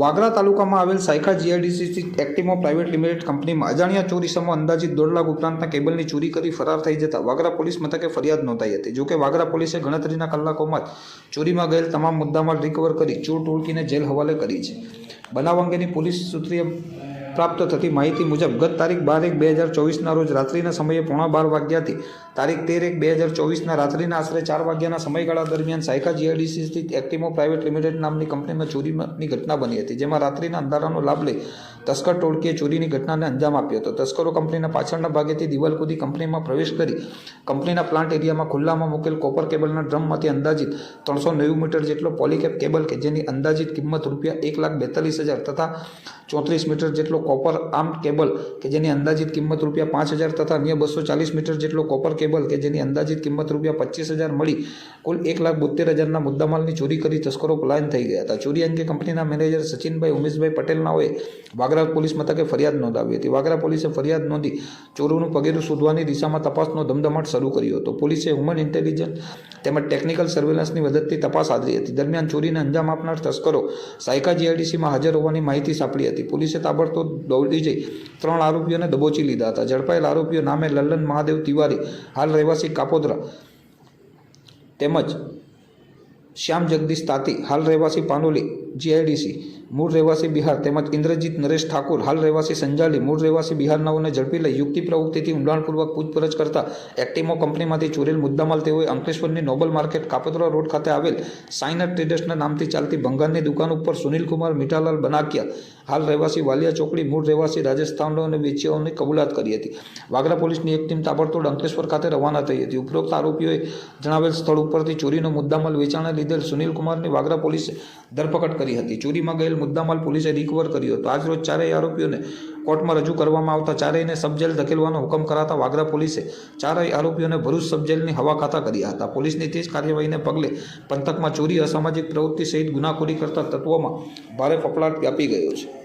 વાગરા તાલુકામાં આવેલ Saykha GIDC Actimo private limited કંપનીમાં અજાણ્યા ચોરીસમાં અંદાજિત દોઢ લાખ ઉપરાંતના કેબલની ચોરી કરી ફરાર થઈ જતા વાગરા પોલીસ મથકે ફરિયાદ નોંધાઈ હતી. જોકે વાગરા પોલીસે ગણતરીના કલાકોમાં જ ચોરીમાં ગયેલ તમામ મુદ્દામાલ રિકવર કરી ચોર ટોળકીને જેલ હવાલે કરી છે. બનાવ અંગેની પોલીસ સૂત્રીય પ્રાપ્ત થતી માહિતી મુજબ, ગત તારીખ બાર એક બે હજાર ચોવીસના રોજ રાત્રિના સમયે પોણા બાર વાગ્યાથી તારીખ તેર એક બે હજાર ચોવીસના રાત્રિના આશરે ચાર વાગ્યાના સમયગાળા દરમિયાન સાયકા જીઆઈડીસી સ્થિત એક્ટિમો પ્રાઇવેટ લિમિટેડ નામની કંપનીમાં ચોરીની ઘટના બની હતી, જેમાં રાત્રિના અંધારાનો લાભ લઈ તસ્કર ટોળકીએ ચોરીની ઘટનાને અંજામ આપ્યો હતો. તસ્કરો કંપનીના પાછળના ભાગેથી દિવાલ કૂદી કંપનીમાં પ્રવેશ કરી કંપનીના પ્લાન્ટ એરિયામાં ખુલ્લામાં મૂકેલ કોપર કેબલના ડ્રમમાંથી અંદાજિત ત્રણસો નેવું મીટર જેટલો પોલીકેપ કેબલ કે જેની અંદાજિત કિંમત રૂપિયા એક લાખ બેતાલીસ હજાર તથા ચોત્રીસ મીટર જેટલો કોપર આર્મ કેબલ કે જેની અંદાજિત કિંમત રૂપિયા પાંચ હજાર તથા અન્ય બસો ચાલીસ મીટર જેટલો કોપર કેબલ કે જેની અંદાજિત કિંમત રૂપિયા પચીસ હજાર મળી, કુલ એક લાખ બોતેર હજારના મુદ્દામાલની ચોરી કરી તસ્કરો પલાયન થઈ ગયા હતા. ચોરી અંગે કંપનીના મેનેજર સચિનભાઈ, ઉમેશભાઈ પટેલનાઓએ વાગરા પોલીસ મથકે ફરિયાદ નોંધાવી હતી. વાગરા પોલીસે ફરિયાદ નોંધી ચોરોનું પગેરું શોધવાની દિશામાં તપાસનો ધમધમાટ શરૂ કર્યો હતો. પોલીસે હ્યુમન ઇન્ટેલિજન્સ તેમજ ટેકનિકલ સર્વેલન્સની મદદથી તપાસ આદરી હતી. દરમિયાન ચોરીને અંજામ આપનાર તસ્કરો સાયકા જીઆઈડીસીમાં હાજર હોવાની માહિતી સાંપડી હતી. પોલીસે તાબડતોબ દોડી જઈ. ત્રણ આરોપીઓને દબોચી લીધા હતા. ઝડપાયેલ આરોપીઓ નામે લલ્લન મહાદેવ તિવારી, હાલ રહેવાસી કાપોદરા. તેમજ શ્યામ જગદીશ તાતી, હાલ રહેવાસી પાનોલી, જીઆઈડીસી, મૂળ રહેવાસી બિહાર તેમજ ઇન્દ્રજીત નરેશ ઠાકુર, હાલ રહેવાસી સંજાલી, મૂળ રહેવાસી બિહારનાઓને ઝડપી લઈ યુક્તિ પ્રવૃત્તિથી ઊંડાણપૂર્વક પૂછપરછ કરતા એક્ટિમો કંપનીમાંથી ચોરેલ મુદ્દામાલ તેઓએ અંકલેશ્વરની નોબલ માર્કેટ કાપોદ્રા રોડ ખાતે આવેલ સાઇનર ટ્રેડર્સના નામથી ચાલતી ભંગારની દુકાન ઉપર સુનિલકુમાર મીઠાલાલ બનાકિયા. હાલ રહેવાસી વાલિયા ચોકડી, મૂળ રહેવાસી રાજસ્થાનોને વેચ્યાઓની કબૂલાત કરી હતી. વાગરા પોલીસની એક ટીમ તાબડતોડ અંકલેશ્વર ખાતે રવાના થઈ હતી. ઉપરોક્ત આરોપીઓએ જણાવેલ સ્થળ ઉપરથી ચોરીનો મુદ્દામાલ વેચાણે લીધેલ સુનિલકુમારની વાગરા પોલીસે ધરપકડ કરી હતી. ચોરીમાં ગયેલ મુદ્દામાલ પોલીસે રિકવર કર્યો હતો. આજરોજ ચારેય આરોપીઓને કોર્ટમાં રજૂ કરવામાં આવતા ચારેયને સબજેલ ધકેલવાનો હુકમ કરાતા વાગરા પોલીસે ચારેય આરોપીઓને ભરૂચ સબજેલની હવા ખાતા કર્યા હતા. પોલીસની તેજ કાર્યવાહીને પગલે પંથકમાં ચોરી અસામાજિક પ્રવૃત્તિ સહિત ગુનાખોરી કરતા તત્વોમાં ભારે ફફડાટ વ્યાપી ગયો છે.